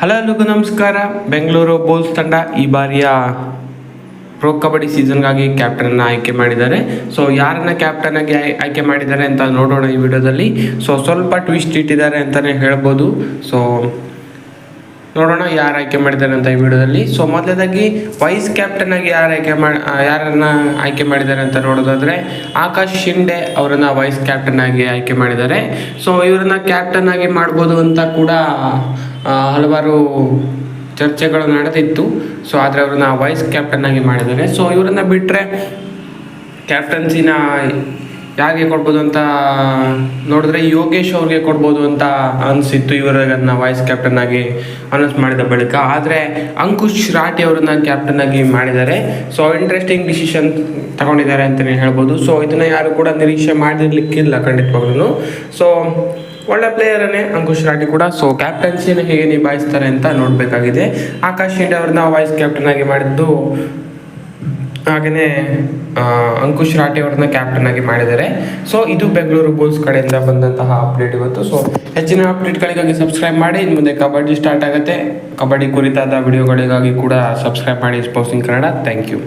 Hello ಎಲ್ಲರಿಗೂ ನಮಸ್ಕಾರ. Bengaluru bowls ತಂಡ ಈ ಬಾರಿಯ ಪ್ರೋ ಕಬಡ್ಡಿ ಸೀಸನ್ಗಾಗಿ ಕ್ಯಾಪ್ಟನ್ನ ಆಯ್ಕೆ ಮಾಡಿದ್ದಾರೆ. ಸೊ ಯಾರನ್ನ ಕ್ಯಾಪ್ಟನ್ ಆಗಿ ಆಯ್ಕೆ ಮಾಡಿದ್ದಾರೆ ಅಂತ ನೋಡೋಣ ಈ ವಿಡಿಯೋದಲ್ಲಿ. ಸೊ ಸ್ವಲ್ಪ ಟ್ವಿಸ್ಟ್ ಇಟ್ಟಿದ್ದಾರೆ ಅಂತಲೇ ಹೇಳ್ಬೋದು. ಸೊ ನೋಡೋಣ ಯಾರು ಆಯ್ಕೆ ಮಾಡಿದ್ದಾರೆ ಅಂತ ಈ ವಿಡಿಯೋದಲ್ಲಿ. ಸೊ ಮೊದಲನೇದಾಗಿ ವೈಸ್ ಕ್ಯಾಪ್ಟನ್ ಆಗಿ ಯಾರು ಆಯ್ಕೆ ಮಾಡಿ ಯಾರನ್ನ ಆಯ್ಕೆ ಮಾಡಿದ್ದಾರೆ ಅಂತ ನೋಡೋದಾದ್ರೆ, ಆಕಾಶ್ ಶಿಂಡೆ ಅವರನ್ನ ವೈಸ್ ಕ್ಯಾಪ್ಟನ್ ಆಗಿ ಆಯ್ಕೆ ಮಾಡಿದ್ದಾರೆ. ಸೊ ಇವರನ್ನ ಕ್ಯಾಪ್ಟನ್ ಆಗಿ ಮಾಡ್ಬೋದು ಅಂತ ಕೂಡ ಹಲವಾರು ಚರ್ಚೆಗಳು ನಡೆದಿತ್ತು. ಸೊ ಆದರೆ ಅವ್ರನ್ನ ವೈಸ್ ಕ್ಯಾಪ್ಟನ್ ಆಗಿ ಮಾಡಿದ್ದಾರೆ. ಸೊ ಇವರನ್ನ ಬಿಟ್ಟರೆ ಕ್ಯಾಪ್ಟನ್ಸಿನ ಯಾರಿಗೆ ಕೊಡ್ಬೋದು ಅಂತ ನೋಡಿದ್ರೆ ಯೋಗೇಶ್ ಅವ್ರಿಗೆ ಕೊಡ್ಬೋದು ಅಂತ ಅನಿಸಿತ್ತು ಇವರನ್ನ ವೈಸ್ ಕ್ಯಾಪ್ಟನ್ ಆಗಿ ಅನೌನ್ಸ್ ಮಾಡಿದ ಬಳಿಕ. ಆದರೆ ಅಂಕುಶ್ ರಾಠಿ ಅವರನ್ನ ಕ್ಯಾಪ್ಟನ್ ಆಗಿ ಮಾಡಿದ್ದಾರೆ. ಸೊ ಇಂಟ್ರೆಸ್ಟಿಂಗ್ ಡಿಸಿಷನ್ ತಗೊಂಡಿದ್ದಾರೆ ಅಂತಲೇ ಹೇಳ್ಬೋದು. ಸೊ ಇದನ್ನ ಯಾರು ಕೂಡ ನಿರೀಕ್ಷೆ ಮಾಡಿರ್ಲಿಕ್ಕಿಲ್ಲ ಖಂಡಿತವಾಗ್ಲೂ ಸೊ ಒಳ್ಳೆ ಪ್ಲೇಯರನ್ನೇ ಅಂಕುಶ್ ರಾಠಿ ಕೂಡ. ಸೊ ಕ್ಯಾಪ್ಟನ್ಸಿನ ಹೇಗೆ ನಿಭಾಯಿಸ್ತಾರೆ ಅಂತ ನೋಡಬೇಕಾಗಿದೆ. ಆಕಾಶ್ ಶಿಂಡೆ ಅವ್ರನ್ನ ವೈಸ್ ಕ್ಯಾಪ್ಟನ್ ಆಗಿ ಮಾಡಿದ್ದು ಹಾಗೆಯೇ ಅಂಕುಶ್ ರಾಟೆ ಅವ್ರನ್ನ ಕ್ಯಾಪ್ಟನ್ ಆಗಿ ಮಾಡಿದ್ದಾರೆ. ಸೊ ಇದು ಬೆಂಗಳೂರು ಬುಲ್ಸ್ ಕಡೆಯಿಂದ ಬಂದಂತಹ ಅಪ್ಡೇಟ್ ಇವತ್ತು. ಸೊ ಹೆಚ್ಚಿನ ಅಪ್ಡೇಟ್ಗಳಿಗಾಗಿ ಸಬ್ಸ್ಕ್ರೈಬ್ ಮಾಡಿ. ಇನ್ನು ಮುಂದೆ ಕಬಡ್ಡಿ ಸ್ಟಾರ್ಟ್ ಆಗುತ್ತೆ. ಕಬಡ್ಡಿ ಕುರಿತಾದ ವಿಡಿಯೋಗಳಿಗಾಗಿ ಕೂಡ ಸಬ್ಸ್ಕ್ರೈಬ್ ಮಾಡಿ. ಸ್ಪೋರ್ಟ್ಸಿಂಗ್ ಕನ್ನಡ ಥ್ಯಾಂಕ್ ಯು